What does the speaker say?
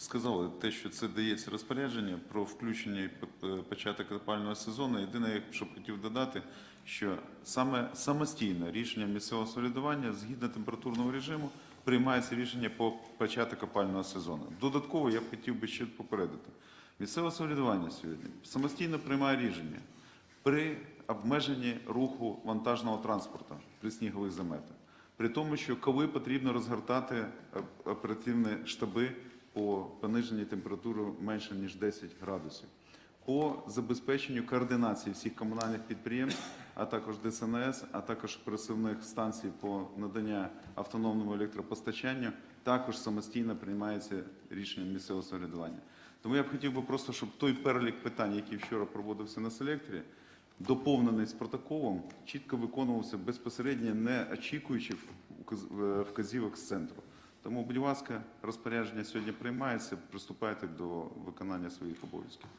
сказали, те, що це дається розпорядження про включення і е, початок опального сезону. Єдине, я б хотів додати, що саме самостійно рішення місцевого самоврядування згідно температурного режиму приймається рішення по початок опального сезону. Додатково я б хотів би ще попередити. Місцеве самоврядування сьогодні самостійно приймає рішення при обмеженні руху вантажного транспорту при снігових заметах. При тому, що коли потрібно розгортати е, оперативні штаби по пониженні температури менше ніж 10 градусів, по забезпеченню координації всіх комунальних підприємств, а також ДСНС, а також пресивних станцій по надання автономному електропостачанню, також самостійно приймається рішення місцевого самоврядування. Тому я б хотів би просто, щоб той перелік питань, який вчора проводився на селекторі, доповнений з протоколом, чітко виконувався безпосередньо, не очікуючи е, вказівок з центру. Тому, будь ласка, розпорядження сьогодні приймається. Приступайте до виконання своїх обов'язків.